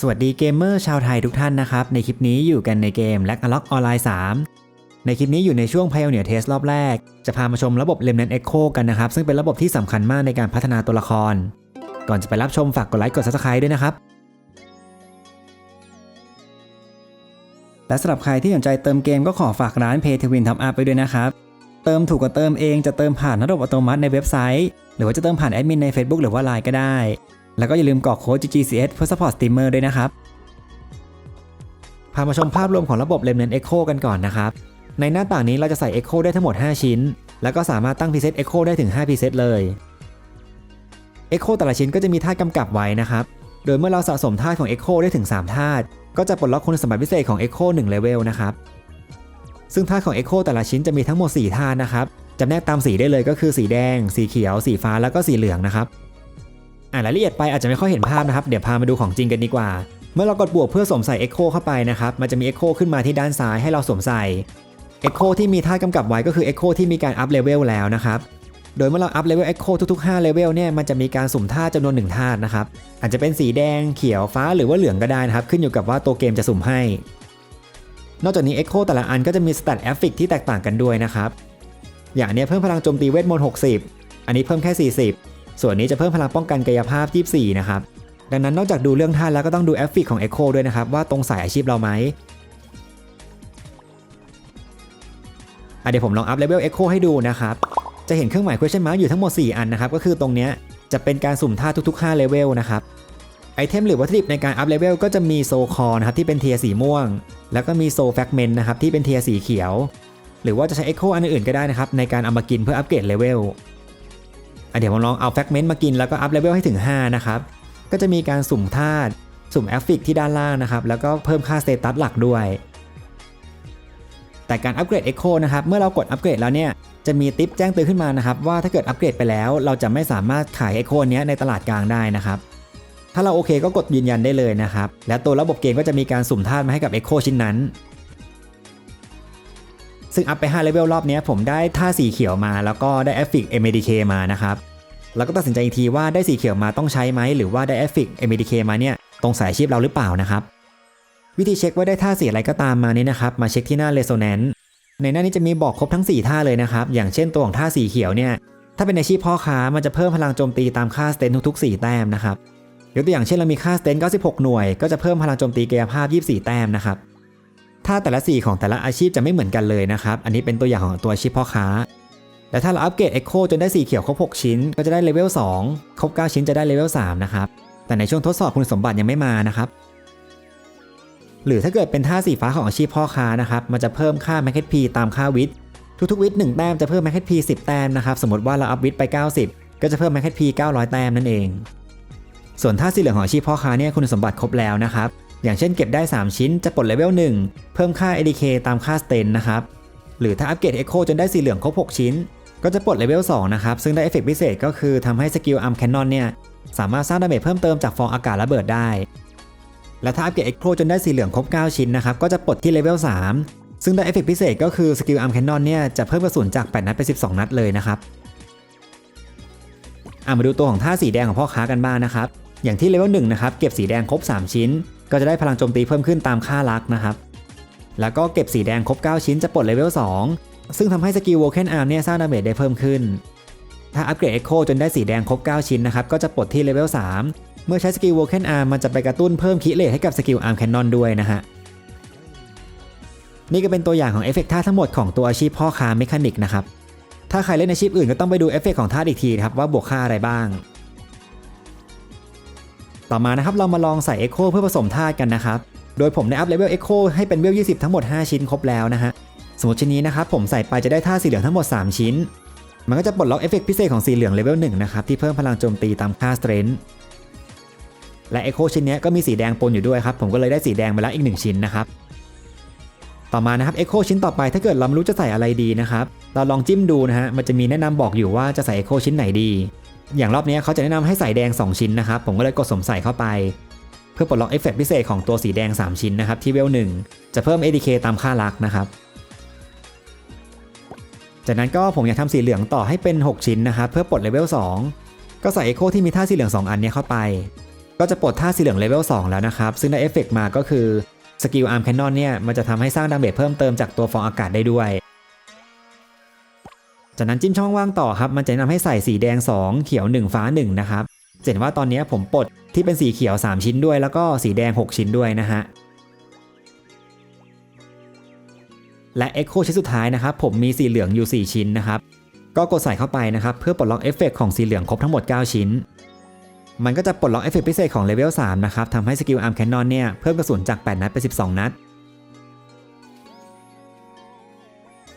สวัสดีเกมเมอร์ชาวไทยทุกท่านนะครับ ในคลิปนี้อยู่กันในเกม l a c k a l o c k Online 3ในคลิปนี้อยู่ในช่วง Pioneer Test รอบแรก จะพามาชมระบบ Remnant Echo กันนะครับ ซึ่งเป็นระบบที่สำคัญมากในการพัฒนาตัวละคร ก่อนจะไปรับชมฝากกดไลค์กด Subscribe ด้วยนะครับ และสำหรับใครที่สนใจเติมเกมก็ขอฝากร้าน Pay to Win Top Up ไปด้วยนะครับ เติมถูกกว่าเติมเองจะเติมผ่านระบบอัตโนมัติในเว็บไซต์ หรือว่าจะเติมผ่านแอดมินใน Facebook หรือว่า Line ก็ได้ แล้วก็อย่าลืมกรอกโค้ด GGCS เพื่อ support streamer ด้วยนะครับ พามาชมภาพรวมของระบบ Remnant Echo กันก่อนนะครับ ในหน้าต่างนี้เราจะใส่ Echo ได้ทั้งหมด 5 ชิ้น แล้วก็สามารถตั้ง preset Echo ได้ถึง 5 preset เลย Echo แต่ละชิ้นก็จะมีธากำกับไว้นะครับ โดยเมื่อเราสะสมธาของ Echo ได้ถึง3ธาก็จะปลดล็อกคุณสมบัติพิเศษของ Echo 1 level นะครับ ซึ่งธาของ Echo แต่ละชิ้นจะมีทั้งหมด4ธานะครับจำแนกตามสีได้เลยก็คือสีแดง สีเขียว สีฟ้า แล้วก็สีเหลืองนะครับ อ่านรายละเอียดไปอาจจะไม่ค่อยเห็นภาพนะครับเดี๋ยวพามาดูของจริงกันดีกว่า เมื่อเรากดบวกเพื่อสวมใส่ Echo เข้าไปนะครับมันจะมี Echo ขึ้นมาที่ด้านซ้ายให้เราสวมใส่ Echo ที่มีท่ากำกับไว้ก็คือ Echo ที่มีการอัพเลเวลแล้วนะครับโดยเมื่อเราอัพเลเวล Echo ทุกๆ5เลเวลเนี่ยมันจะมีการสุ่มท่าจำนวน1ท่านะครับอาจจะเป็นสีแดงเขียวฟ้าหรือว่าเหลืองก็ได้นะครับขึ้นอยู่กับว่าตัวเกมจะสุ่มให้ นอกจากนี้ Echo แต่ละอันก็จะมีส t ต t แอฟฟิกที่แตกต่างกันด้วยนะครับอย่างเนี้ยเพิ่มพลังโจมตีเวทมนต์60 อันนี้เพิ่มแค่ 40 ส่วนนี้จะเพิ่มพลังป้องกันกายภาพ 24 นะครับ ดังนั้นนอกจากดูเรื่องท่าแล้วก็ต้องดูแอฟฟิกของ Echo ด้วยนะครับ ว่าตรงสายอาชีพเราไหมเดี๋ยวผมลองอัพเลเวล Echo ให้ดูนะครับ จะเห็นเครื่องหมาย question mark อยู่ทั้งหมด 4 อันนะครับ ก็คือตรงเนี้ยจะเป็นการสุ่มท่าทุก ๆ 5 เลเวลนะครับไอเทมหรือวัตถุดิบในการอัพเลเวลก็จะมีโซคอนะครับที่เป็นเทียสีม่วง แล้วก็มีโซแฟกเมนต์นะครับที่เป็นเทียสีเขียว หรือว่าจะใช้ Echo อันอื่นๆก็ได้นะครับในการเอามากินเพื่ออัปเกรดเลเวล เดี๋ยวผมลองเอาแฟกเมนต์มากินแล้วก็อัพเลเวลให้ถึง 5 นะครับ ก็จะมีการสุ่มธาตุสุ่มแอฟฟิกที่ด้านล่างนะครับ แล้วก็เพิ่มค่าสเตตัสหลักด้วย แต่การอัปเกรด Echo นะครับ เมื่อเรากดอัปเกรดแล้วเนี่ย จะมีทิปแจ้งเตือนขึ้นมานะครับ ว่าถ้าเกิดอัปเกรดไปแล้ว เราจะไม่สามารถขาย Echo เนี้ยในตลาดกลางได้นะครับ ถ้าเราโอเคก็กดยืนยันได้เลยนะครับ และตัวระบบเกมก็จะมีการสุ่มธาตุมาให้กับ Echo ชิ้นนั้น ซึ่งอัพไป5เลเวลรอบนี้ผมได้ท่าสีเขียวมา แล้วก็ได้แอฟฟิก MDK มานะครับแล้วก็ตัดสินใจอีกทีว่าได้สีเขียวมาต้องใช้ไหมหรือว่าได้แอฟฟิก MDK มาเนี่ยตรงสายอาชีพเราหรือเปล่านะครับ วิธีเช็คว่าได้ท่าสีอะไรก็ตามมานี่นะครับ มาเช็คที่หน้า Resonance ในหน้านี้จะมีบอกครบทั้ง 4 ท่าเลยนะครับ อย่างเช่นตัวของท่าสีเขียวเนี่ยถ้าเป็นอาชีพพ่อค้ามันจะเพิ่มพลังโจมตีตามค่าสเตนทุกๆ 4 แต้มนะครับยกตัวอย่างเช่นเรามีค่าสเตน96 หน่วย ก็จะเพิ่มพลังโจมตีกายภาพ 24 แต้มนะครับ ท่าแต่ละสีของแต่ละอาชีพจะไม่เหมือนกันเลยนะครับ อันนี้เป็นตัวอย่างของตัวอาชีพพ่อค้าแต่ถ้าเราอัปเกรด Echo จนได้สีเขียวครบ 6 ชิ้น ก็จะได้เลเวล 2 ครบ 9 ชิ้นจะได้เลเวล 3 นะครับ แต่ในช่วงทดสอบคุณสมบัติยังไม่มานะครับ หรือถ้าเกิดเป็นท่าสีฟ้าของอาชีพพ่อค้านะครับ มันจะเพิ่มค่า m a x p ตามค่าวิทย์ ทุกๆวิทย์1แต้มจะเพิ่ม m a x p 10 แต้มนะครับ สมมติว่าเราอัพวิทย์ไป 90 ก็จะเพิ่ม m a x p 900 แต้มนั่นเอง ส่วนท่าสีเหลืองของอาชีพพ่อค้าเนี่ยคุณสมบัติครบแล้วนะครับ อย่างเช่นเก็บได้ 3 ชิ้นจะปลดเลเวล1 เพิ่มค่า ADK ตามค่าสเตนนะครับ หรือถ้าอัปเกรด Echo จนได้สีเหลืองครบ 6 ชิ้น ก็จะปลดเลเวล2นะครับ ซึ่งได้เอฟเฟกพิเศษก็คือทำให้สกิลอาร์มแคนนอนเนี่ยสามารถสร้างดาเมจเพิ่มเติมจากฟองอากาศระเบิดได้ และถ้าอัปเกรด Echo จนได้สีเหลืองครบ 9 ชิ้นนะครับก็จะปลดที่เลเวล3ซึ่งได้เอฟเฟกพิเศษก็คือสกิลอาร์มแคนนอนเนี่ยจะเพิ่มกระสุนจาก8นัดไป12 นัดเลยนะครับอะมาดูตัวของท่าสีแดงของพ่อค้ากันบ้างนะครับ อย่างที่เลเวล1นะครับ เก็บสีแดงครบ 3 ชิ้น ก็จะได้พลังโจมตีเพิ่มขึ้นตามค่าลักนะครับ แล้วก็เก็บสีแดงครบ 9 ชิ้นจะปลดเลเวล 2 ซึ่งทำให้สกิลโวเคนอาร์มเนี่ยสร้างดาเมจได้เพิ่มขึ้น ถ้าอัปเกรด Echo จนได้สีแดงครบ 9 ชิ้นนะครับ ก็จะปลดที่เลเวล 3 เมื่อใช้สกิลโวเคนอาร์มมันจะไปกระตุ้นเพิ่มคิเลทให้กับสกิลอาร์มแคนนอนด้วยนะฮะ นี่ก็เป็นตัวอย่างของเอฟเฟกต์ท่าทั้งหมดของตัวอาชีพพ่อค้าเมคานิกนะครับ ถ้าใครเล่นอาชีพอื่นก็ต้องไปดูเอฟเฟกต์ของท่าอีกทีครับว่าบวกค่าอะไรบ้าง ต่อมานะครับเรามาลองใส่ Echo เพื่อผสมธาตุกันนะครับ โดยผมได้อัพเลเวล Echo ให้เป็นเวล 20 ทั้งหมด 5 ชิ้นครบแล้วนะฮะ สมมติชิ้นนี้นะครับผมใส่ไปจะได้ท่าสีเหลืองทั้งหมด 3 ชิ้น มันก็จะปลดล็อกเอฟเฟกพิเศษของสีเหลืองเลเวล1นะครับที่เพิ่มพลังโจมตีตามค่า Strength และ Echo ชิ้นนี้ก็มีสีแดงปนอยู่ด้วยครับผมก็เลยได้สีแดงไปแล้วอีก 1 ชิ้นนะครับต่อมานะครับ Echo ชิ้นต่อไปถ้าเกิดเราไม่รู้จะใส่อะไรดีนะครับเราลองจิ้มดูนะฮะมันจะมีแนะนำบอกอยู่ว่าจะใส่ Echo ชิ้นไหนดี อย่างรอบนี้เขาจะแนะนำให้ใส่แดง 2 ชิ้นนะครับ ผมก็เลยกดสมใส่เข้าไป เพื่อปลดล็อกเอฟเฟกพิเศษของตัวสีแดง 3 ชิ้นนะครับที่เวล1จะเพิ่ม ADK ตามค่าลักนะครับ จากนั้นก็ผมอยากทำสีเหลืองต่อให้เป็น 6 ชิ้นนะครับเพื่อปลดเลเวล2ก็ใส่เอโคที่มีท่าสีเหลือง 2 อันนี้เข้าไป ก็จะปลดท่าสีเหลืองเลเวล2แล้วนะครับ ซึ่งได้เอฟเฟกมาก็คือสกิลอาร์มแคนนอนเนี่ยมันจะทำให้สร้างดาเมจเพิ่มเติมจากตัวฟองอากาศได้ด้วย จากนั้นจิ้มช่องว่างต่อครับ มันจะนะนำให้ใส่สีแดง 2 เขียว 1 ฟ้า 1 นะครับเห็นว่าตอนนี้ผมปลดที่เป็นสีเขียว 3 ชิ้นด้วย แล้วก็สีแดง 6 ชิ้นด้วยนะฮะ และ Echo ชิ้นสุดท้ายนะครับ ผมมีสีเหลืองอยู่ 4 ชิ้นนะครับ ก็กดใส่เข้าไปนะครับ เพื่อปลดล็อกเอฟเฟกของสีเหลืองครบทั้งหมด 9 ชิ้น มันก็จะปลดล็อกเอฟเฟกพิเศษของเลเวล 3 นะครับทำให้สกิลอาร์มแคนนอนเนี่ยเพิ่มกระสุนจาก 8 นัดเป็น 12 นัด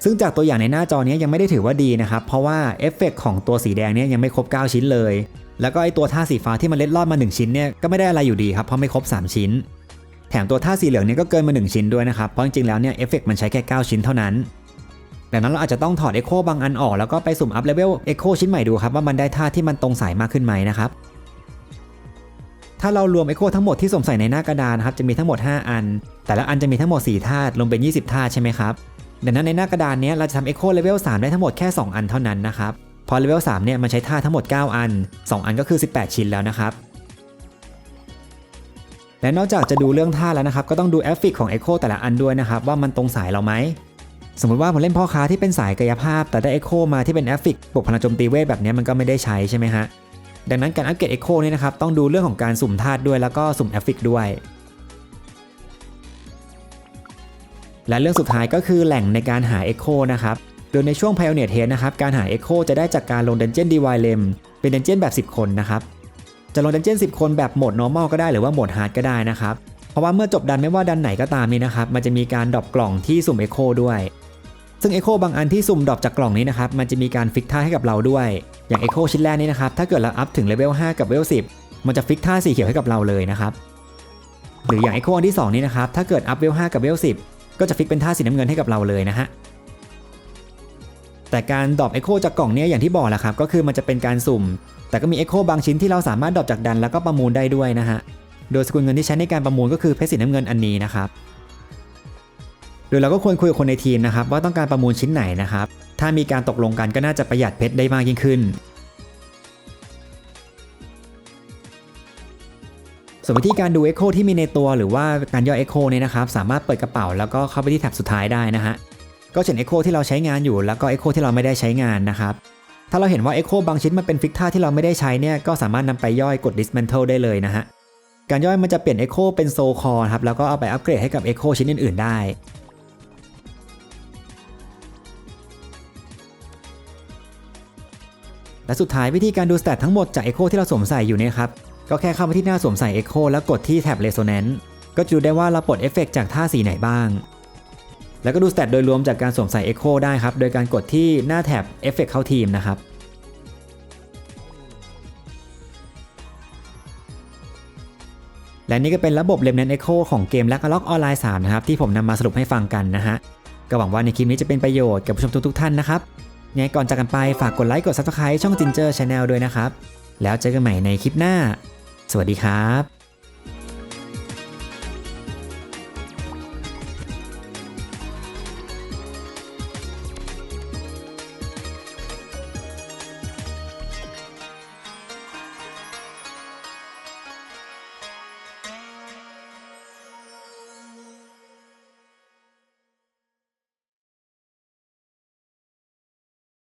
ซึ่งจากตัวอย่างในหน้าจอนี้ยังไม่ได้ถือว่าดีนะครับ เพราะว่าเอฟเฟกของตัวสีแดงเนี่ยยังไม่ครบ 9 ชิ้นเลย แล้วก็ไอตัวท่าสีฟ้าที่มันเล็ดลอดมา 1 ชิ้นเนี่ยก็ไม่ได้อะไรอยู่ดีครับเพราะไม่ครบ 3 ชิ้น แถมตัวท่าสีเหลืองเนี่ยก็เกินมา 1 ชิ้นด้วยนะครับ เพราะจริงๆแล้วเนี่ยเอฟเฟกมันใช้แค่ 9 ชิ้นเท่านั้นดังนั้นเราอาจจะต้องถอด Echo บางอันออกแล้วก็ไปสุ่มอัพเลเวล Echo ชิ้นใหม่ดูครับว่ามันได้ท่าที่มันตรงสายมากขึ้นไหมนะครับถ้าเรารวม Echo ทั้งหมดที่สวมใส่ในหน้ากระดานครับจะมีทั้งหมด 5 อัน แต่ละอันจะมีทั้งหมด4ท่ารวมเป็น 20ท่าใช่ไหมครับ ดังนั้นในหน้ากระดานนี้เราจะทำ Echo Level 3 ได้ทั้งหมดแค่ 2 อันเท่านั้นนะครับ พอ Level 3เนี่ยมันใช้ท่าทั้งหมด 9 อัน 2 อันก็คือ 18 ชิ้นแล้วนะครับ และนอกจากจะดูเรื่องท่าแล้วนะครับ ก็ต้องดูเอฟเฟกของ Echo แต่ละอันด้วยนะครับ ว่ามันตรงสายเราไหม สมมติว่าผมเล่นพ่อค้าที่เป็นสายกายภาพ แต่ได้ Echo มาที่เป็นเอฟเฟกปกพลังโจมตีเวทแบบนี้มันก็ไม่ได้ใช้ใช่ไหมฮะดังนั้นการอัปเกรด Echo เนี่ยนะครับต้องดูเรื่องของการสุ่มธาตุด้วยแล้วก็สุ่มเอฟเฟกด้วย และเรื่องสุดท้ายก็คือแหล่งในการหา Echo นะครับ โดยในช่วง Pioneer Test นะครับ การหา Echo จะได้จากการลง Dungeon d i v i Lem เป็น Dungeon แบบ 10 คนนะครับ จะลง Dungeon 10 คนแบบโหมด Normal ก็ได้หรือว่าโหมด Hard ก็ได้นะครับ เพราะว่าเมื่อจบดันไม่ว่าดันไหนก็ตามนี่นะครับ มันจะมีการดรอปกล่องที่สุ่ม Echo ด้วย ซึ่ง Echo บางอันที่สุ่มดรอปจากกล่องนี้นะครับ มันจะมีการฟิกท่าให้กับเราด้วย อย่าง Echo ชิ้นแรกนี้นะครับ ถ้าเกิดเราอัพถึงเลเวล5กับเลเวล10 มันจะฟิกท่าสีเขียวให้กับเราเลยนะครับ หรืออย่าง Echo อันที่สองนี้นะครับ ถ้าเกิดอัพเลเวล5กับเลเวล10 ก็จะฟิกเป็นท่าสีน้ำเงินให้กับเราเลยนะฮะแต่การดรอป Echo จากกล่องเนี้ยอย่างที่บอกแหละครับก็คือมันจะเป็นการสุ่ม แต่ก็มี Echo บางชิ้นที่เราสามารถดรอปจากดันแล้วก็ประมูลได้ด้วยนะฮะโดยสกุลเงินที่ใช้ในการประมูลก็คือเพชรสีน้ำเงินอันนี้นะครับโดยเราก็ควรคุยกับคนในทีมนะครับว่าต้องการประมูลชิ้นไหนนะครับถ้ามีการตกลงกันก็น่าจะประหยัดเพชรได้มากยิ่งขึ้น ส่วนวิธีการดู Echo ที่มีในตัวหรือว่าการย่อ Echo เนี่ยนะครับสามารถเปิดกระเป๋าแล้วก็เข้าไปที่แท็บสุดท้ายได้นะฮะก็เช่น Echo ที่เราใช้งานอยู่แล้วก็ Echo ที่เราไม่ได้ใช้งานนะครับถ้าเราเห็นว่า Echo บางชิ้นมันเป็นฟิกท่าที่เราไม่ได้ใช้เนี่ยก็สามารถนำไปย่อยกด dismantle ได้เลยนะฮะการย่อยมันจะเปลี่ยน Echo เป็นโซคอครับแล้วก็เอาไปอัปเกรดให้กับ Echo ชิ้นอื่น ๆ ได้และสุดท้ายวิธีการดูสแตททั้งหมดจาก Echo ที่เราสวมใส่อยู่เนี่ยครับ ก็แค่เข้าไปที่หน้าสวมใส่ Echo แล้วกดที่แท็บ Resonance ก็จะดูได้ว่าเราปลดเอฟเฟกจากท่าสีไหนบ้าง แล้วก็ดูสแตทโดยรวมจากการสวมใส่ Echo ได้ครับ โดยการกดที่หน้าแท็บเอฟเฟกเข้าทีมนะครับและนี่ก็เป็นระบบ Remnant Echo ของเกม l a g a l o c Online 3นะครับที่ผมนำมาสรุปให้ฟังกันนะฮะก็หวังว่าในคลิปนี้จะเป็นประโยชน์กับผู้ชมทุกๆท่านนะครับงไงก่อนจากกันไปฝากกดไลค์กด Subscribe ช่อง Ginger Channel ด้วยนะครับ แล้วเจอกันใหม่ในคลิปหน้า สวัสดีครับ